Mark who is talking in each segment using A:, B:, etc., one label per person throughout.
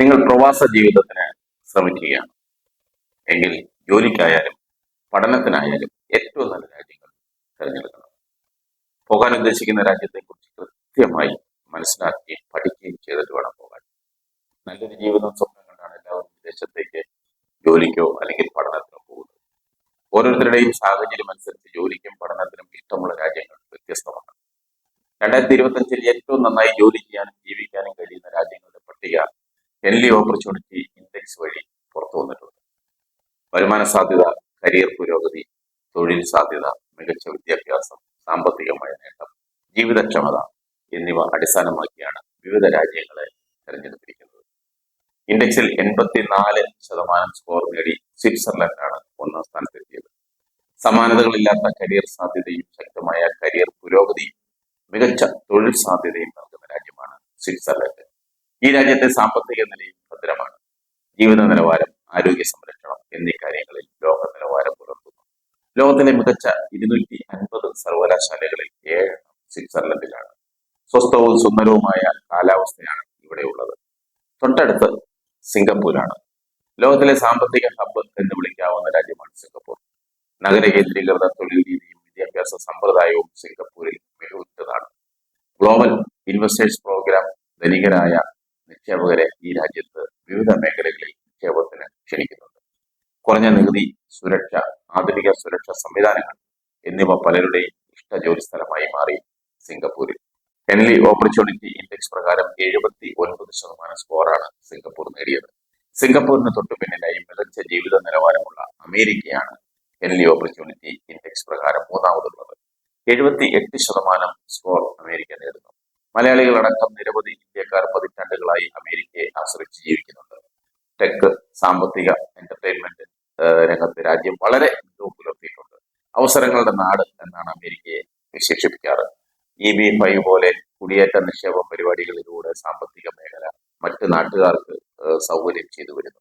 A: നിങ്ങൾ പ്രവാസ ജീവിതത്തിന് ശ്രമിക്കുകയാണ്. എങ്കിൽ ജോലിക്കായാലും പഠനത്തിനായാലും ഏറ്റവും നല്ല രാജ്യങ്ങൾ തിരഞ്ഞെടുക്കണം. പോകാൻ ഉദ്ദേശിക്കുന്ന രാജ്യത്തെക്കുറിച്ച് കൃത്യമായി മനസ്സിലാക്കുകയും പഠിക്കുകയും ചെയ്തിട്ട് വേണം പോകാൻ. നല്ലൊരു ജീവിതം സ്വപ്നം കണ്ടാണ് എല്ലാവരും വിദേശത്തേക്ക് ജോലിക്കോ അല്ലെങ്കിൽ പഠനത്തിനോ പോകുന്നത്. ഓരോരുത്തരുടെയും സാഹചര്യം അനുസരിച്ച് ജോലിക്കും പഠനത്തിനും ഇഷ്ടമുള്ള രാജ്യങ്ങൾ വ്യത്യസ്തമാണ്. രണ്ടായിരത്തി ഇരുപത്തഞ്ചിൽ ഏറ്റവും നന്നായി ജോലി ചെയ്യാനും ജീവിക്കാനും കഴിയുന്ന എൻലി ഓപ്പർച്യൂണിറ്റി ഇൻഡെക്സ് വഴി പുറത്തു വന്നിട്ടുണ്ട്. വരുമാന സാധ്യത കരിയർ പുരോഗതി തൊഴിൽ സാധ്യത മികച്ച വിദ്യാഭ്യാസം സാമ്പത്തികമായ നേട്ടം ജീവിതക്ഷമത എന്നിവ അടിസ്ഥാനമാക്കിയാണ് വിവിധ രാജ്യങ്ങളെ തെരഞ്ഞെടുത്തിരിക്കുന്നത്. ഇൻഡെക്സിൽ എൺപത്തിനാല് ശതമാനം സ്കോർ നേടി സ്വിറ്റ്സർലൻഡാണ് ഒന്നാം സ്ഥാനത്തെത്തിയത്. സമാനതകളില്ലാത്ത കരിയർ സാധ്യതയും ശക്തമായ കരിയർ പുരോഗതിയും മികച്ച തൊഴിൽ സാധ്യതയും നൽകുന്ന രാജ്യമാണ് സ്വിറ്റ്സർലൻഡ്. ഈ രാജ്യത്തെ സാമ്പത്തിക നിലയും ഭദ്രമാണ്. ജീവിത നിലവാരം ആരോഗ്യ സംരക്ഷണം എന്നീ കാര്യങ്ങളിൽ ലോക നിലവാരം പുലർത്തുന്നു. ലോകത്തിലെ മികച്ച ഇരുന്നൂറ്റി അൻപത് സർവകലാശാലകളിൽ ഏഴെണ്ണം സ്വിറ്റ്സർലൻഡിലാണ്. സ്വസ്ഥവും സുന്ദരവുമായ കാലാവസ്ഥയാണ് ഇവിടെയുള്ളത് തൊട്ടടുത്ത് സിംഗപ്പൂരാണ്. ലോകത്തിലെ സാമ്പത്തിക ഹബ്ബ് എന്ന് വിളിക്കാവുന്ന രാജ്യമാണ് സിംഗപ്പൂർ. നഗര കേന്ദ്രീകൃത തൊഴിൽ രീതിയും വിദ്യാഭ്യാസ സമ്പ്രദായവും സിംഗപ്പൂരിൽ മികവുറ്റതാണ്. ഗ്ലോബൽ ഇൻവെസ്റ്റേഴ്സ് പ്രോഗ്രാം ധനികരായ നിക്ഷേപകരെ ഈ രാജ്യത്ത് വിവിധ മേഖലകളിൽ നിക്ഷേപത്തിന് ക്ഷണിക്കുന്നുണ്ട്. കുറഞ്ഞ നികുതി സുരക്ഷ ആധുനിക സുരക്ഷാ സംവിധാനങ്ങൾ എന്നിവ പലരുടെയും ഇഷ്ട ജോലി സ്ഥലമായി മാറി സിംഗപ്പൂരിൽ. ഹെൻലി ഓപ്പർച്യൂണിറ്റി ഇൻഡെക്സ് പ്രകാരം എഴുപത്തി ഒൻപത് ശതമാനം സ്കോറാണ് സിംഗപ്പൂർ നേടിയത്. സിംഗപ്പൂരിന് തൊട്ടു പിന്നിലായി മികച്ച ജീവിത നിലവാരമുള്ള അമേരിക്കയാണ് ഹെൻലി ഓപ്പർച്യൂണിറ്റി ഇൻഡെക്സ് പ്രകാരം മൂന്നാമതുള്ളത്. എഴുപത്തി എട്ട് ശതമാനം സ്കോർ അമേരിക്ക നേടുന്നു. മലയാളികളടക്കം നിരവധി ഇന്ത്യക്കാർ പതിറ്റാണ്ടുകളായി അമേരിക്കയെ ആശ്രയിച്ച് ജീവിക്കുന്നുണ്ട്. ടെക് സാമ്പത്തിക എന്റർടൈൻമെന്റ് രംഗത്ത് രാജ്യം വളരെ മികവ് പുലർത്തിയിട്ടുണ്ട്. അവസരങ്ങളുടെ നാട് എന്നാണ് അമേരിക്കയെ വിശേഷിപ്പിക്കാറ്. ഇ ബി ഫൈവ് പോലെ കുടിയേറ്റ നിക്ഷേപ പരിപാടികളിലൂടെ സാമ്പത്തിക മേഖല മറ്റ് നാട്ടുകാർക്ക് സൗകര്യം ചെയ്തു വരുന്നു.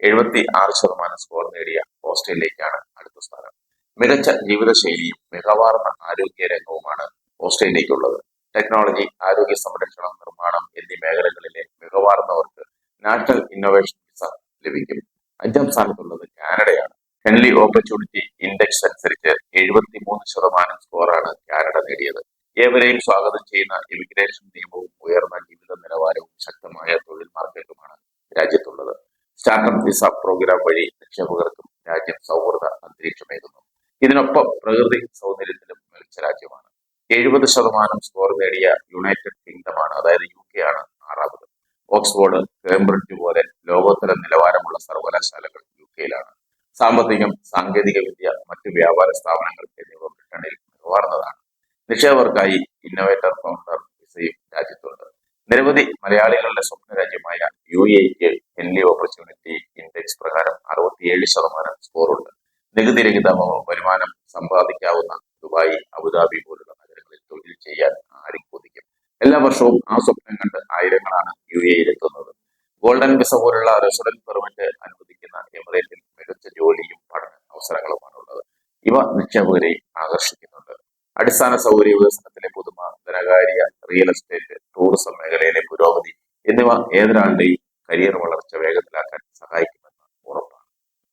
A: എഴുപത്തി ആറ് ശതമാനം സ്കോർ നേടിയ ഓസ്ട്രേലിയക്കാണ് അടുത്ത സ്ഥാനം. മികച്ച ജീവിതശൈലിയും മികവാർന്ന ആരോഗ്യ രംഗവുമാണ് ഓസ്ട്രേലിയക്കുള്ളത് ടെക്നോളജി ആരോഗ്യ സംരക്ഷണം നിർമ്മാണം എന്നീ മേഖലകളിലെ മികവാർന്നവർക്ക് നാഷണൽ ഇന്നോവേഷൻ വിസ ലഭിക്കും. അഞ്ചാം സ്ഥാനത്തുള്ളത് കാനഡയാണ്. ഹെൻലി ഓപ്പർച്യൂണിറ്റി ഇൻഡെക്സ് അനുസരിച്ച് എഴുപത്തി മൂന്ന് ശതമാനം സ്കോറാണ് കാനഡ നേടിയത്. ഏവരെയും സ്വാഗതം ചെയ്യുന്ന ഇമിഗ്രേഷൻ നിയമവും ഉയർന്ന ജീവിത നിലവാരവും ശക്തമായ തൊഴിൽ മാർക്കറ്റുമാണ് രാജ്യത്തുള്ളത്. സ്റ്റാർട്ടപ്പ് വിസ പ്രോഗ്രാം വഴി നിക്ഷേപകർക്കും രാജ്യം സൗഹൃദ അന്തരീക്ഷമേകുന്നു. ഇതിനൊപ്പം പ്രകൃതി സൗന്ദര്യത്തിലും മികച്ച രാജ്യമാണ്. എഴുപത് ശതമാനം സ്കോർ നേടിയ യുണൈറ്റഡ് കിങ്ഡമാണ് അതായത് യു കെ ആണ് ആറാമത്. ഓക്സ്ഫോർഡ് കേംബ്രിഡ്ജ് പോലെ ലോകോത്തര നിലവാരമുള്ള സർവകലാശാലകൾ യു കെയിലാണ് സാമ്പത്തികം സാങ്കേതിക വിദ്യ മറ്റ് വ്യാപാര സ്ഥാപനങ്ങൾ എന്നിവ ബ്രിട്ടനിൽ മികവാർന്നതാണ് നിക്ഷേപകർക്കായി ഇന്നോവേറ്റർ ഫൗണ്ടർ വിസയും രാജ്യത്തുണ്ട്. നിരവധി മലയാളികളുടെ സ്വപ്ന രാജ്യമായ യു എക്ക് ഹെൻലി ഓപ്പർച്യൂണിറ്റി ഇൻഡെക്സ് പ്രകാരം അറുപത്തിയേഴ് ശതമാനം സ്കോറുണ്ട് നികുതിരഹിത വരുമാനം സമ്പാദിക്കാവുന്ന ദുബായ് അബുദാബി തൊഴിൽ ചെയ്യാൻ ആരും കൊതിക്കും എല്ലാ വർഷവും ആ സ്വപ്നം കണ്ട് ആയിരങ്ങളാണ് യു എയിലെത്തുന്നത് ഗോൾഡൻ വിസ പോലുള്ള റെസിഡന്റ് പെർമിറ്റ് അനുവദിക്കുന്ന എമിറേറ്റിൽ മികച്ച ജോലിയും പഠന അവസരങ്ങളുമാണ് ഉള്ളത്. ഇവ നിക്ഷേപകരെ ആകർഷിക്കുന്നുണ്ട്. അടിസ്ഥാന സൗകര്യ വികസനത്തിലെ പുതുമ ധനകാര്യ റിയൽ എസ്റ്റേറ്റ് ടൂറിസം മേഖലയിലെ പുരോഗതി എന്നിവ ഏതൊരാളുടെയും കരിയർ